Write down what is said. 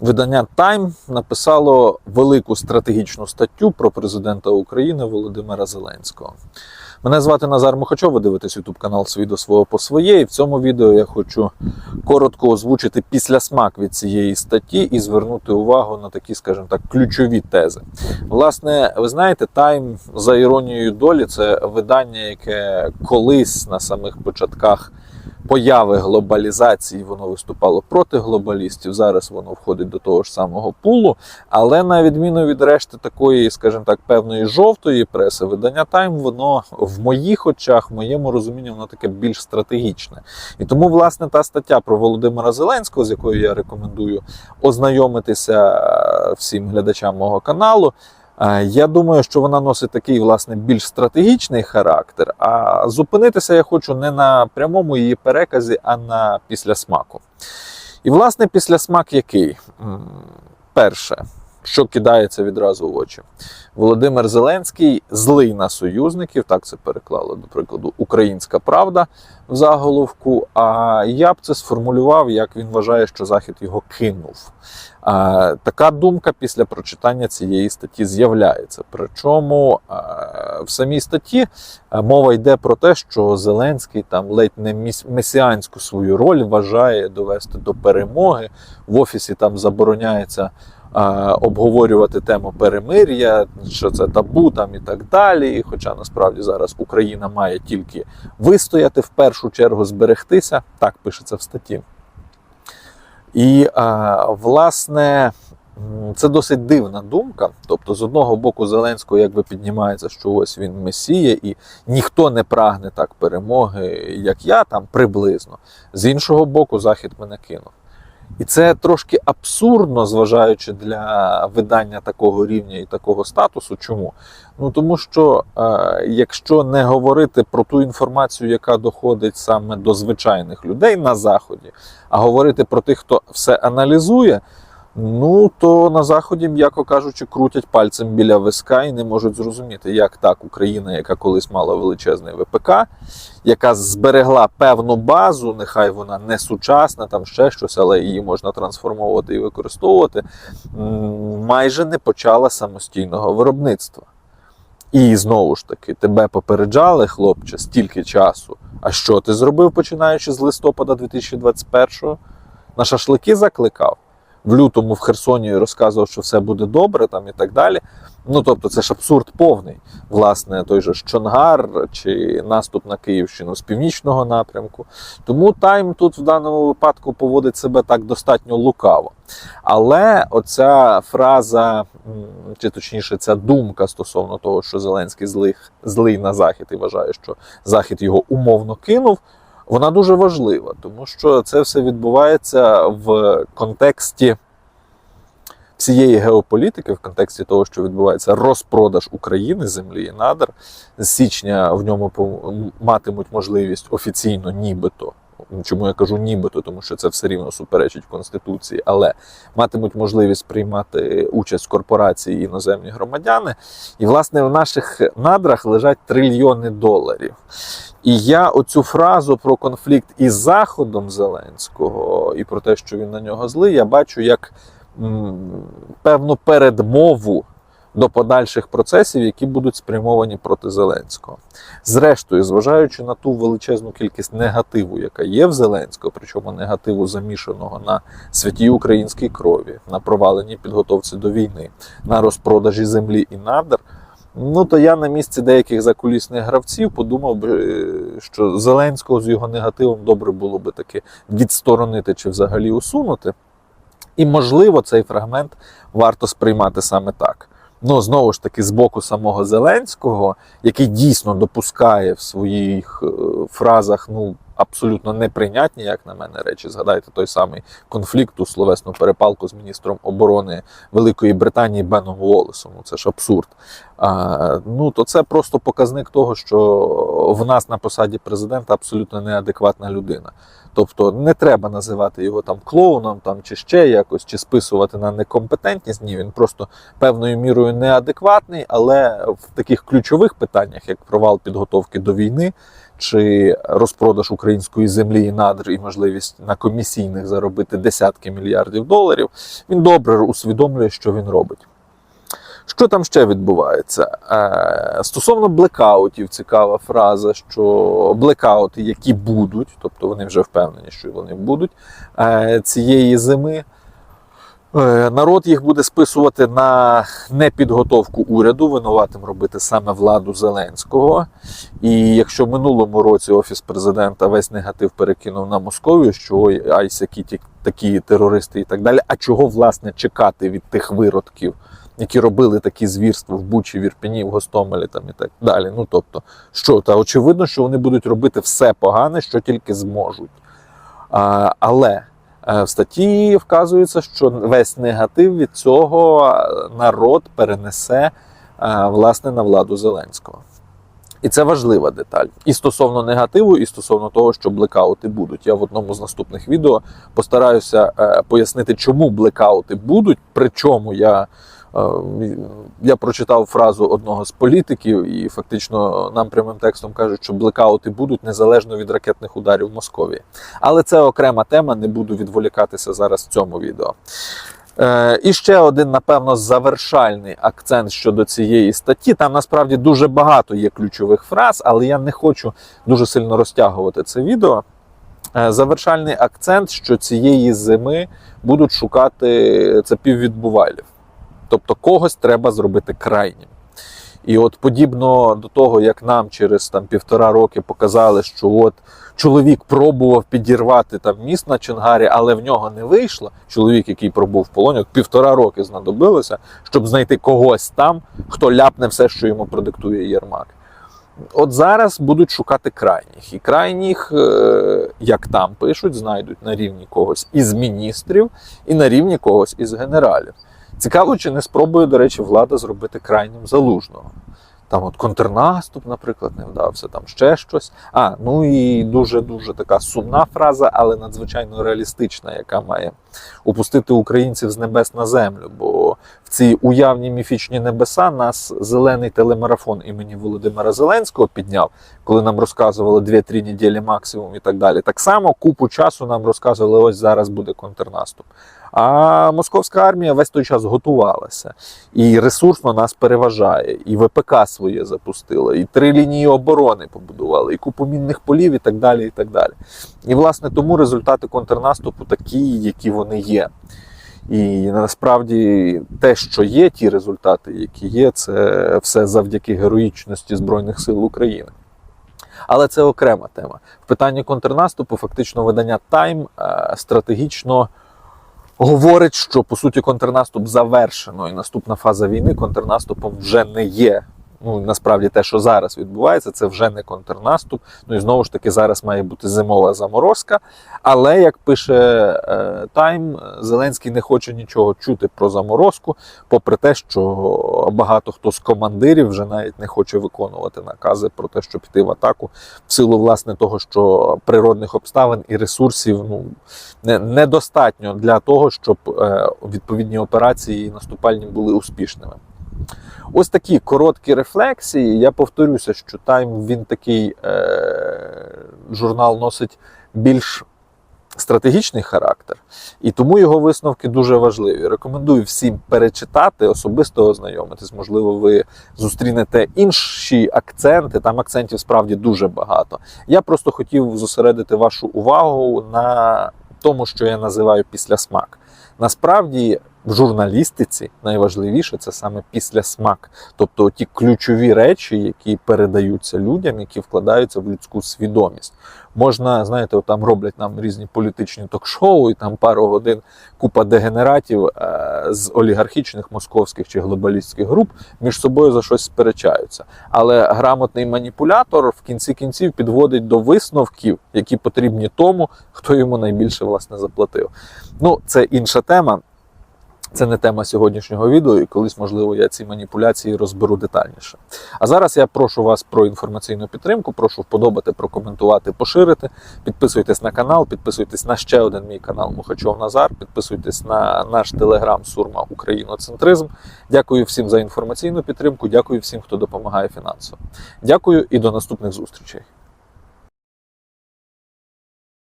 Видання Time написало велику стратегічну статтю про президента України Володимира Зеленського. Мене звати Назар Мухачов, ви дивитесь YouTube канал «Свій до свого по своє. І в цьому відео я хочу коротко озвучити післясмак від цієї статті і звернути увагу на такі, скажімо так, ключові тези. Власне, ви знаєте, Time за іронією долі це видання, яке колись на самих початках появи глобалізації воно виступало проти глобалістів. Зараз воно входить до того ж самого пулу. Але на відміну від решти такої, скажімо так, певної жовтої преси, видання Тайм, воно в моїх очах, в моєму розумінні, воно таке більш стратегічне. І тому, власне, та стаття про Володимира Зеленського, з якою я рекомендую ознайомитися е, всім глядачам мого каналу. Е, Я думаю, що вона носить такий власне більш стратегічний характер. А зупинитися я хочу не на прямому її переказі, а на післясмаку. І, власне, післясмак який? Перше, що кидається відразу в очі. Володимир Зеленський злий на союзників, так це переклала, до прикладу, Українська Правда в заголовку. А я б це сформулював, як він вважає, що Захід його кинув. А, Така думка після прочитання цієї статті з'являється. Причому а, в самій статті мова йде про те, що Зеленський там ледь не месіанську свою роль вважає довести до перемоги. В офісі там забороняється обговорювати тему перемир'я, що це табу там і так далі. Хоча насправді зараз Україна має тільки вистояти в першу чергу, зберегтися, так пишеться в статті. І власне. Це досить дивна думка. Тобто, з одного боку, Зеленського якби піднімається, що ось він месія, і ніхто не прагне так перемоги, як я, там приблизно. З іншого боку, Захід мене кинув. І це трошки абсурдно, зважаючи для видання такого рівня і такого статусу. Чому? Ну тому що е, якщо не говорити про ту інформацію, яка доходить саме до звичайних людей на заході, а говорити про тих, хто все аналізує. Ну то на заході, м'яко кажучи, крутять пальцем біля виска і не можуть зрозуміти, як так Україна, яка колись мала величезний ВПК, яка зберегла певну базу, нехай вона не сучасна, там ще щось, але її можна трансформовувати і використовувати, майже не почала самостійного виробництва. І знову ж таки, тебе попереджали, хлопче, стільки часу. А що ти зробив, починаючи з листопада 2021-го? На шашлики закликав? В лютому в Херсоні розказував, що все буде добре, там і так далі. Ну тобто, це ж абсурд повний. Власне, той же Чонгар чи наступ на Київщину з північного напрямку. Тому Тайм тут в даному випадку поводить себе так достатньо лукаво. Але оця фраза, чи точніше, ця думка стосовно того, що Зеленський злих, злий на Захід і вважає, що Захід його умовно кинув. Вона дуже важлива, тому що це все відбувається в контексті всієї геополітики, в контексті того, що відбувається розпродаж України, землі і надр. З січня в ньому матимуть можливість офіційно, нібито. Чому я кажу нібито, тому що це все рівно суперечить Конституції, але матимуть можливість приймати участь корпорації іноземні громадяни. І, власне, в наших надрах лежать трильйони доларів. І я оцю фразу про конфлікт із Заходом Зеленського і про те, що він на нього злий, я бачу як м, певну передмову до подальших процесів, які будуть спрямовані проти Зеленського. Зрештою, зважаючи на ту величезну кількість негативу, яка є в Зеленського, причому негативу замішаного на святій українській крові, на проваленій підготовці до війни, на розпродажі землі і надр. Ну, то я на місці деяких закулісних гравців подумав би, що Зеленського з його негативом добре було би таки відсторонити чи взагалі усунути. І, можливо, цей фрагмент варто сприймати саме так. Ну, знову ж таки, з боку самого Зеленського, який дійсно допускає в своїх е, фразах ну, абсолютно неприйнятні, як на мене, речі. Згадайте той самий конфлікт, ту словесну перепалку з міністром оборони Великої Британії Беном Уоллесом. Ну, це ж абсурд. А, ну, то це просто показник того, що в нас на посаді президента абсолютно неадекватна людина. Тобто не треба називати його там клоуном там, чи ще якось, чи списувати на некомпетентність. Ні, він просто певною мірою неадекватний, але в таких ключових питаннях, як провал підготовки до війни, чи розпродаж української землі і надр, і можливість на комісійних заробити десятки мільярдів доларів, він добре усвідомлює, що він робить. Що там ще відбувається? Е, стосовно блекаутів, цікава фраза, що блекаути, які будуть, тобто вони вже впевнені, що вони будуть е, цієї зими. Е, Народ їх буде списувати на непідготовку уряду, винуватим робити саме владу Зеленського. І якщо в минулому році офіс президента весь негатив перекинув на Московію, що ой, ті- такі терористи і так далі. А чого власне чекати від тих виродків, які робили такі звірства в Бучі, в Ірпені, в Гостомелі там і так далі. Ну тобто, що та очевидно, що вони будуть робити все погане, що тільки зможуть. А, але в статті вказується, що весь негатив від цього е, народ перенесе е, власне на владу Зеленського. І це важлива деталь. І стосовно негативу, і стосовно того, що блекаути будуть. Я в одному з наступних відео постараюся е, пояснити, чому блекаути будуть. при чому я, е, я прочитав фразу одного з політиків, і фактично нам прямим текстом кажуть, що блекаути будуть незалежно від ракетних ударів в Московії. Але це окрема тема, не буду відволікатися зараз в цьому відео. Е, і ще один, напевно, завершальний акцент щодо цієї статті. Там насправді дуже багато є ключових фраз, але я не хочу дуже сильно розтягувати це відео. Е, Завершальний акцент, що цієї зими будуть шукати це піввідбувайлів. Тобто когось треба зробити крайнім. І от подібно до того, як нам через там півтора роки показали, що от чоловік пробував підірвати там міст на Чонгарі, але в нього не вийшло. Чоловік, який пробув в полоні, от півтора роки знадобилося, щоб знайти когось там, хто ляпне все, що йому продиктує Єрмак. От зараз будуть шукати крайніх. І крайніх, е, як там пишуть, знайдуть на рівні когось із міністрів і на рівні когось із генералів. Цікаво, чи не спробує, до речі, влада зробити крайнім залужного. Там от контрнаступ, наприклад, не вдався, там ще щось. А, ну і дуже-дуже така сумна фраза, але надзвичайно реалістична, яка має опустити українців з небес на землю. Бо в ці уявні міфічні небеса нас зелений телемарафон імені Володимира Зеленського підняв, коли нам розказували 2-3 неділі максимум і так далі. Так само купу часу нам розказували, ось зараз буде контрнаступ. А московська армія весь той час готувалася, і ресурсно нас переважає, і ВПК своє запустила, і три лінії оборони побудували, і купу мінних полів, і так далі. І так далі. І власне тому результати контрнаступу такі, які вони є. І насправді те, що є, ті результати, які є, це все завдяки героїчності Збройних сил України. Але це окрема тема. В питанні контрнаступу фактично видання Time е, стратегічно говорить, що по суті контрнаступ завершено, і наступна фаза війни контрнаступом вже не є. Ну насправді те, що зараз відбувається, це вже не контрнаступ. Ну і знову ж таки зараз має бути зимова заморозка. Але як пише е, Тайм, Зеленський не хоче нічого чути про заморозку, попри те, що багато хто з командирів вже навіть не хоче виконувати накази про те, щоб піти в атаку, в силу власне того, що природних обставин і ресурсів ну не, недостатньо для того, щоб е, відповідні операції наступальні були успішними. Ось такі короткі рефлексії. Я повторюся, що Тайм він такий е, журнал носить більш стратегічний характер, і тому його висновки дуже важливі. Рекомендую всім перечитати, особисто ознайомитись. Можливо, ви зустрінете інші акценти. Там акцентів справді дуже багато. Я просто хотів зосередити вашу увагу на тому, що я називаю післясмак. Насправді. В журналістиці найважливіше це саме післясмак, тобто ті ключові речі, які передаються людям, які вкладаються в людську свідомість. Можна, знаєте, там роблять нам різні політичні ток-шоу, і там пару годин купа дегенератів е- з олігархічних московських чи глобалістських груп між собою за щось сперечаються. Але грамотний маніпулятор в кінці кінців підводить до висновків, які потрібні тому, хто йому найбільше власне заплатив. Ну, це інша тема. Це не тема сьогоднішнього відео, і колись, можливо, я ці маніпуляції розберу детальніше. А зараз я прошу вас про інформаційну підтримку, прошу вподобати, прокоментувати, поширити. Підписуйтесь на канал, підписуйтесь на ще один мій канал Мухачов Назар, підписуйтесь на наш телеграм Сурма Україноцентризм. Дякую всім за інформаційну підтримку. Дякую всім, хто допомагає фінансово. Дякую і до наступних зустрічей.